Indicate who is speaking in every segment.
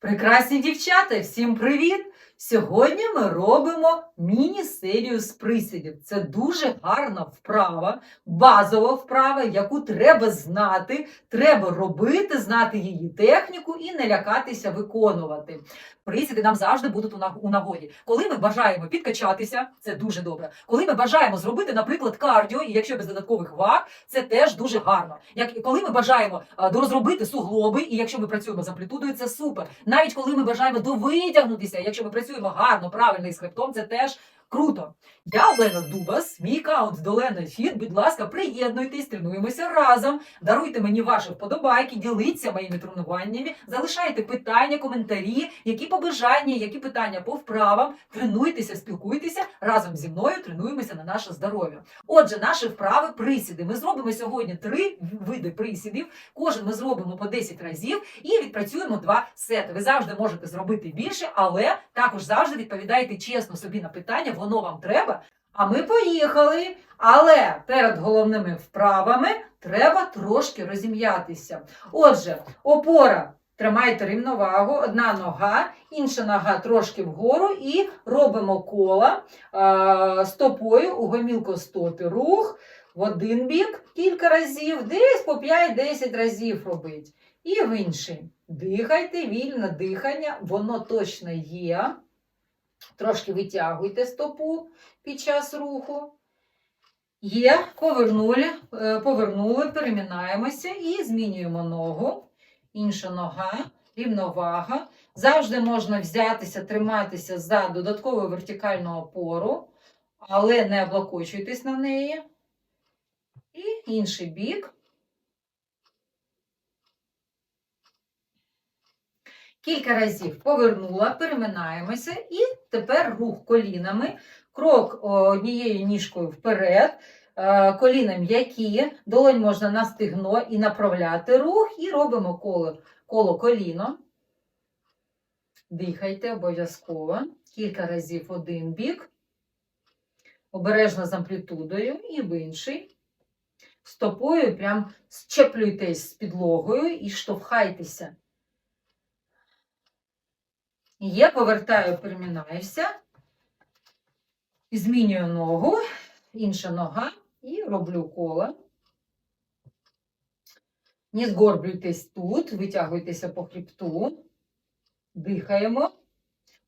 Speaker 1: Прекрасні дівчата, всім привіт! Сьогодні ми робимо міні-серію з присідів. Це дуже гарна вправа, базова вправа, яку треба знати, треба робити, знати її техніку і не лякатися виконувати. Присіди нам завжди будуть у наг- у нагоді. Коли ми бажаємо підкачатися, це дуже добре. Коли ми бажаємо зробити, наприклад, кардіо, і якщо без додаткових ваг, це теж дуже гарно. Як коли ми бажаємо дорозробити суглоби, і якщо ми працюємо з амплітудою, це супер. Навіть коли ми бажаємо довитягнутися, якщо ми працюємо гарно, правильно і з хребтом, це теж круто. Я Олена Дубас, мій аккаунт Долена Фіт. Будь ласка, приєднуйтесь, тренуємося разом. Даруйте мені ваші вподобайки, діліться моїми тренуваннями, залишайте питання, коментарі, які побажання, які питання по вправам. Тренуйтеся, спілкуйтеся разом зі мною. Тренуємося на наше здоров'я. Отже, наші вправи присіди. Ми зробимо сьогодні три види присідів. Кожен ми зробимо по 10 разів і відпрацюємо два сети. Ви завжди можете зробити більше, але також завжди відповідайте чесно собі на питання, воно вам треба. А ми поїхали. Але перед головними вправами треба трошки розім'ятися. Отже, опора. Тримайте рівновагу, одна нога, інша нога трошки вгору, і робимо кола е, стопою у гомілкостопі. Рух в один бік кілька разів, десь по 5-10 разів робить. І в інший. Дихайте, вільне дихання, воно точно є. Трошки витягуйте стопу під час руху. Є, повернули, е, повернули, перемінаємося і змінюємо ногу. Інша нога, рівновага. Завжди можна взятися, триматися за додаткову вертикальну опору, але не облокочуйтесь на неї. І інший бік. Кілька разів повернула, переминаємося, і тепер рух колінами. Крок однією ніжкою вперед, е, коліна м'які, долонь можна на стегно і направляти рух, і робимо коло, коло коліно. Дихайте обов'язково. Кілька разів один бік. Обережно з амплітудою і в інший. Стопою прям щеплюйтесь з підлогою і штовхайтеся. Є, повертаю, перемінаюся. Змінюю ногу, інша нога, і роблю коло. Не згорблюйтесь тут, витягуйтеся по хребту, дихаємо,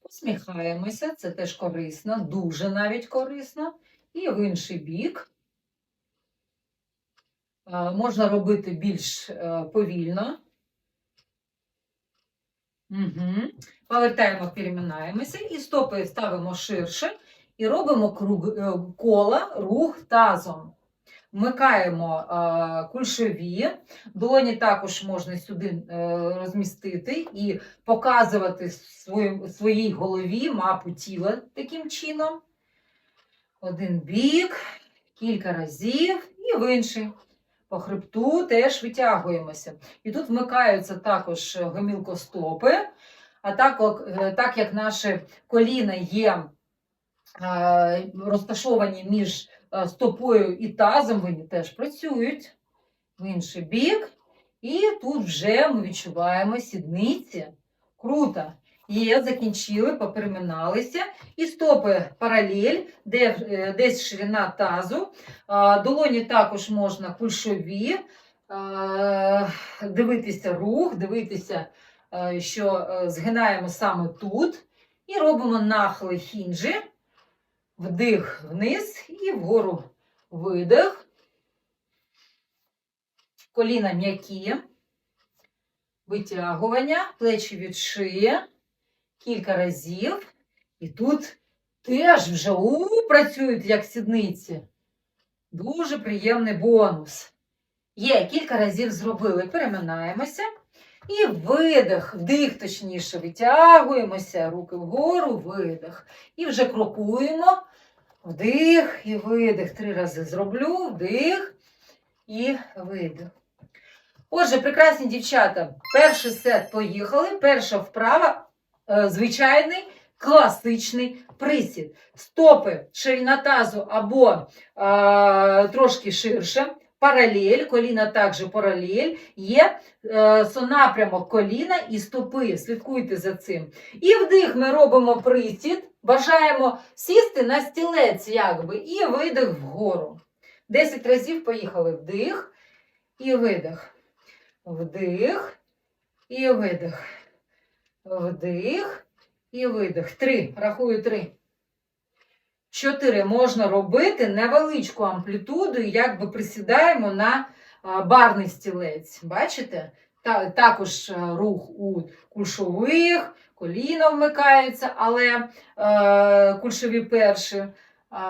Speaker 1: посміхаємося, це теж корисно, дуже навіть корисно. І в інший бік. Можна робити більш е, повільно. Угу. Повертаємо, переминаємося і стопи ставимо ширше і робимо круг, е, кола, рух тазом. Вмикаємо е, кульшові, долоні також можна сюди е, розмістити і показувати свої, своїй голові мапу тіла таким чином. Один бік, кілька разів і в інший. По хребту теж витягуємося. І тут вмикаються також гомілкостопи. А так, е, так як наші коліна є е, розташовані між е, стопою і тазом, вони теж працюють в інший бік. І тут вже ми відчуваємо сідниці. Круто. Є, закінчили, попереминалися. І стопи паралель, де, е, десь ширина тазу. Долоні також можна кульшові. Дивитися рух, дивитися е, що е, згинаємо саме тут, і робимо нахили хінджі, вдих вниз і вгору видих. Коліна м'які, витягування, плечі від шиї, кілька разів. І тут теж вже у, працюють як сідниці. Дуже приємний бонус. Є, кілька разів зробили, переминаємося. І видих, вдих, точніше, витягуємося, руки вгору, видих. І вже крокуємо. Вдих і видих. Три рази зроблю, вдих і видих. Отже, прекрасні дівчата, перший сет поїхали. Перша вправа звичайний класичний присід. Стопи, ширина тазу або е, трошки ширше. паралель, коліна також паралель, є е, сонапрямок коліна і стопи. Слідкуйте за цим. І вдих ми робимо присід, бажаємо сісти на стілець, якби, і видих вгору. 10 разів поїхали. Вдих і видих. Вдих і видих. Вдих і видих. Три. Рахую три. Чотири. Можна робити невеличку амплітуду, якби присідаємо на барний стілець. Бачите? Та, також рух у кульшових, коліна вмикаються, але е, кульшові перші. А,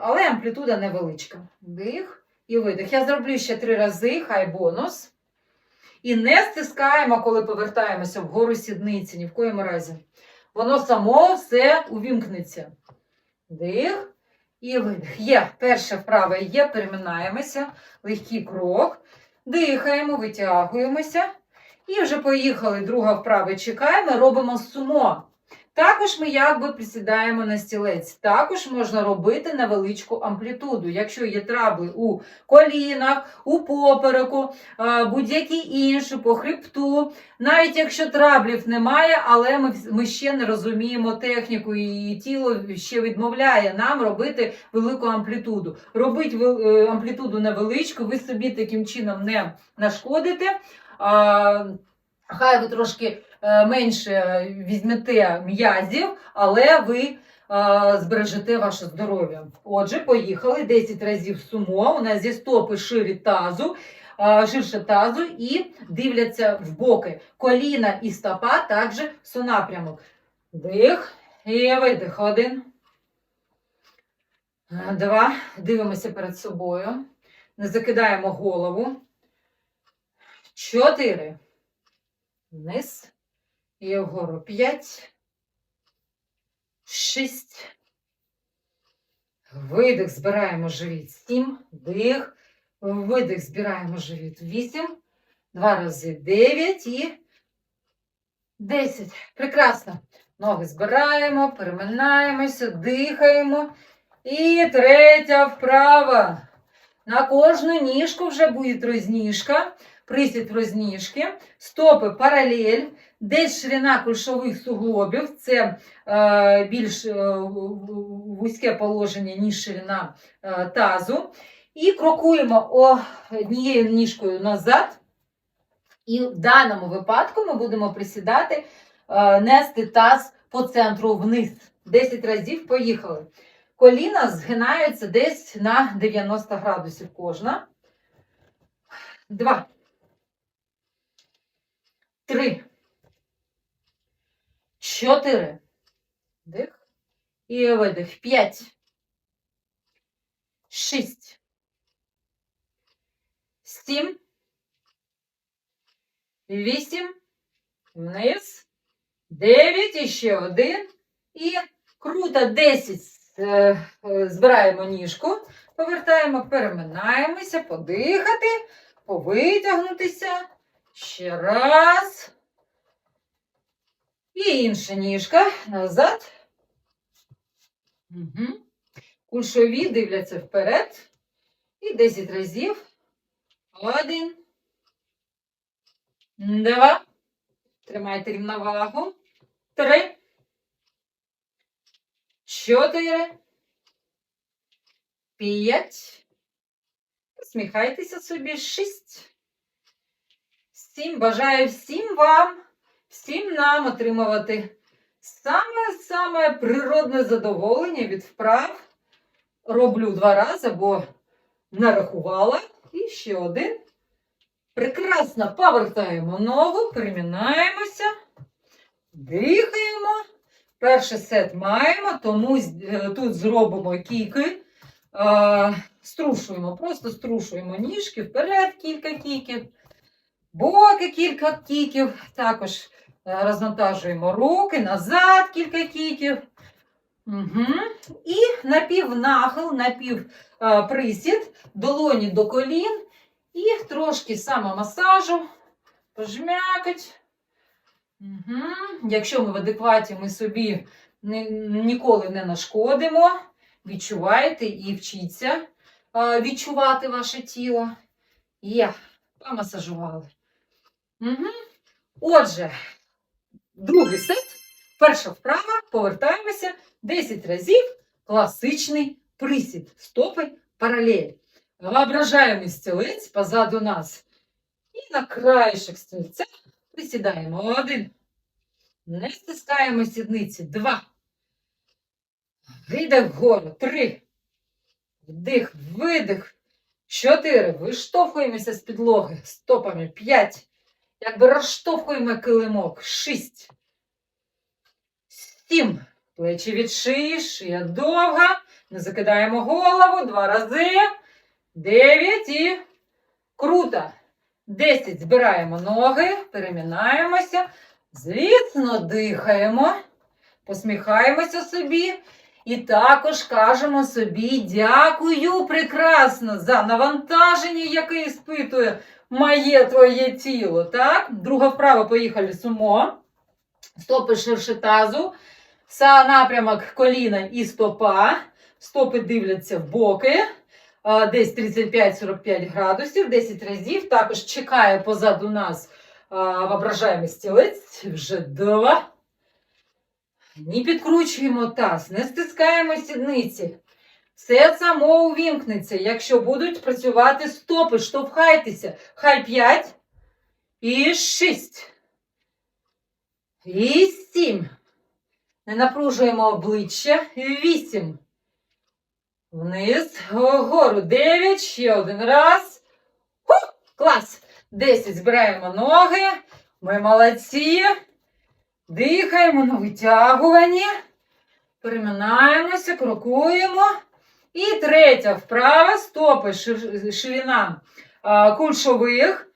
Speaker 1: але амплітуда невеличка. Вдих і видих. Я зроблю ще три рази, хай бонус. І не стискаємо, коли повертаємося вгору сідниці, ні в коєму разі. Воно само все увімкнеться. Дих і видих. Є перше вправе є, переминаємося, легкий крок. Дихаємо, витягуємося. І вже поїхали. Друга вправа чекаємо, робимо сумо. Також ми якби присідаємо на стілець. Також можна робити невеличку амплітуду. Якщо є трабли у колінах, у попереку, будь-які інші, по хребту. Навіть якщо траблів немає, але ми, ми ще не розуміємо техніку, і тіло ще відмовляє нам робити велику амплітуду. Робить вел- е, амплітуду невеличку, ви собі таким чином не нашкодите. Хай ви трошки менше візьмете м'язів, але ви е, збережете ваше здоров'я. Отже, поїхали 10 разів сумо. У нас зі стопи ширі тазу, е, ширше тазу і дивляться в боки. Коліна і стопа також сонапрямок. Дих і видих. Один. Е, Два. Дивимося перед собою. Не закидаємо голову. Чотири. Вниз. І вгору. П'ять. Шість. Видих, збираємо живіт. Сім. Дих. Видих, збираємо живіт. Вісім. Два рази. Дев'ять і десять. Прекрасно. Ноги збираємо, переминаємося, дихаємо. І третя вправа. На кожну ніжку вже буде розніжка. Присід розніжки, стопи паралель, десь ширина кульшових суглобів, це е, більш е, вузьке положення, ніж ширина е, тазу. І крокуємо однією ніжкою назад. І в даному випадку ми будемо присідати, е, нести таз по центру вниз. 10 разів поїхали. Коліна згинаються десь на 90 градусів кожна. Два. Три. Чотири. Дих. І видих. П'ять. Шість. Сім. Вісім. Вниз. Дев'ять. І ще один. І круто. Десять. Е, е, Збираємо ніжку. Повертаємо, переминаємося, подихати, повитягнутися. Ще раз. І інша ніжка назад. Угу. Кульшові дивляться вперед. І 10 разів. Один. Два. Тримайте рівновагу. Три. Чотири. П'ять. Посміхайтеся собі. Шість. Сім. Бажаю всім вам, всім нам отримувати саме-саме природне задоволення від вправ. Роблю два рази, бо нарахувала. І ще один. Прекрасно повертаємо ногу, перемінаємося, дихаємо. Перший сет маємо, тому е, тут зробимо кіки. Е, Струшуємо, просто струшуємо ніжки вперед, кілька кіків, боки кілька кіків. Також е, розвантажуємо руки, назад кілька кіків. Угу. І напівнахил, напівприсід, долоні до колін. І трошки самомасажу, пожмякать. Угу. Якщо ми в адекваті, ми собі ні- ніколи не нашкодимо. Відчувайте і вчіться відчувати ваше тіло. Є, помасажували. Угу. Отже, другий сет. Перша вправа. Повертаємося 10 разів. Класичний присід. Стопи паралель. Воображаємо стілець позаду нас. І на краєшок стільця присідаємо. Один. Не стискаємо сідниці. Два. Видих вгору. Три. Вдих, видих. Чотири. Виштовхуємося з підлоги стопами. П'ять. Якби розштовхуємо килимок. Шість. Сім. Плечі від шиї, шия довга. Не закидаємо голову. Два рази. Дев'ять і круто. Десять. Збираємо ноги, перемінаємося. Звісно, дихаємо, посміхаємося собі. І також кажемо собі дякую прекрасно за навантаження, яке іспитує моє твоє тіло. Так? Друга вправа, поїхали сумо. Стопи ширше тазу. Са напрямок коліна і стопа. Стопи дивляться в боки. Десь 35-45 градусів, 10 разів. Також чекає позаду нас воображаємий стілець. Вже два. Не підкручуємо таз, не стискаємо сідниці. Все само увімкнеться. Якщо будуть працювати стопи, штовхайтеся. Хай 5 і 6. І 7. Не напружуємо обличчя. 8. Вниз, вгору 9, ще один раз. Ху! Клас! 10. Збираємо ноги. Ми молодці. Дихаємо на витягуванні. Переминаємося, крокуємо. І третя вправа. Стопи, ширина кульшових.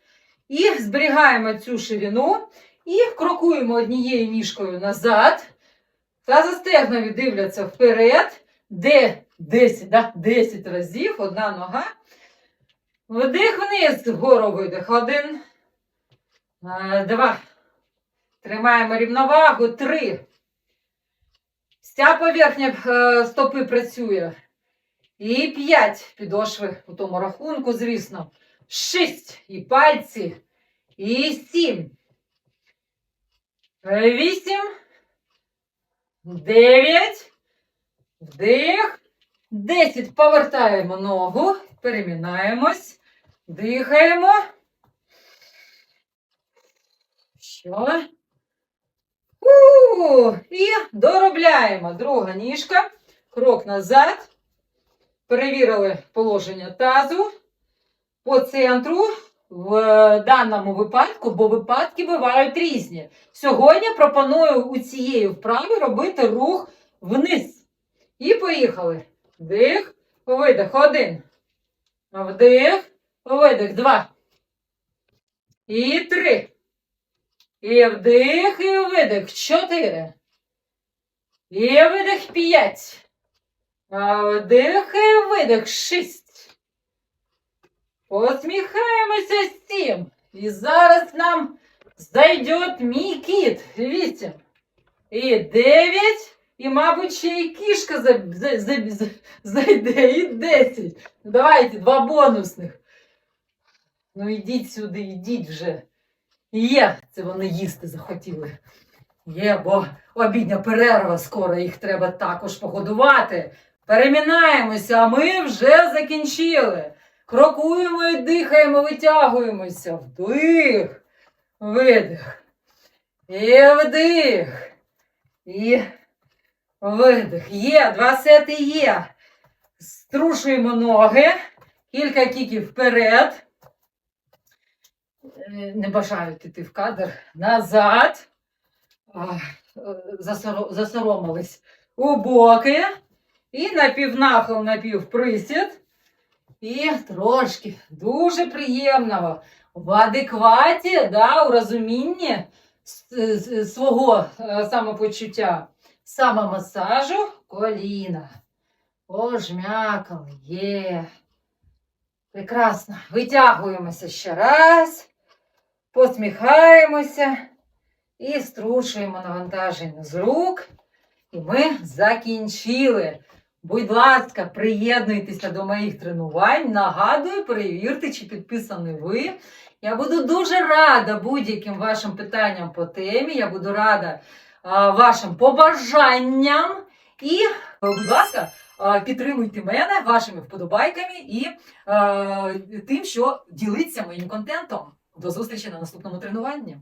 Speaker 1: І зберігаємо цю ширину. І крокуємо однією ніжкою назад. Та застегнові дивляться вперед. Де 10, да? 10 разів, одна нога. Вдих вниз, вгору видих. Один, два. Тримаємо рівновагу. Три. Вся поверхня е, стопи працює. І п'ять. Підошви у тому рахунку, звісно. Шість. І пальці. І сім. Вісім. Дев'ять. Вдих. Десять. Повертаємо ногу. Перемінаємось. Дихаємо. Що? У, і доробляємо. Друга ніжка. Крок назад. Перевірили положення тазу. По центру в даному випадку, бо випадки бувають різні. Сьогодні пропоную у цієї вправи робити рух вниз. І поїхали. Вдих, видих. Один. Вдих, видих. Два. І три. І вдих, і видих. Чотири. І видих п'ять. Вдих і видих. Шість. Посміхаємося сім. І зараз нам зайде мій кіт. Вісім. І дев'ять. І, мабуть, ще й кішка за, за, за, за- зайде. І десять. Давайте, два бонусних. Ну ідіть сюди, ідіть вже. Є, це вони їсти захотіли. Є, бо обідня перерва скоро, їх треба також погодувати. Перемінаємося, ми вже закінчили. Крокуємо і дихаємо, витягуємося. Вдих, видих. І вдих. І видих. Є, два сети є. Струшуємо ноги. Кілька кіків вперед. Е, Не бажають іти в кадр. Назад. Е, засоро- Засоромились у боки. І напівнахил, напівприсід. І трошки дуже приємного. В адекваті, да, у розумінні свого е, самопочуття. Самомасажу коліна. Пожмякали. Є. Прекрасно. Витягуємося ще раз. Посміхаємося і струшуємо навантаження з рук. І ми закінчили. Будь ласка, приєднуйтеся до моїх тренувань. Нагадую, перевірте, чи підписані ви. Я буду дуже рада будь-яким вашим питанням по темі. Я буду рада а, вашим побажанням. І, е, будь ласка, а, підтримуйте мене вашими вподобайками і е, тим, що ділиться моїм контентом. До зустрічі на наступному тренуванні.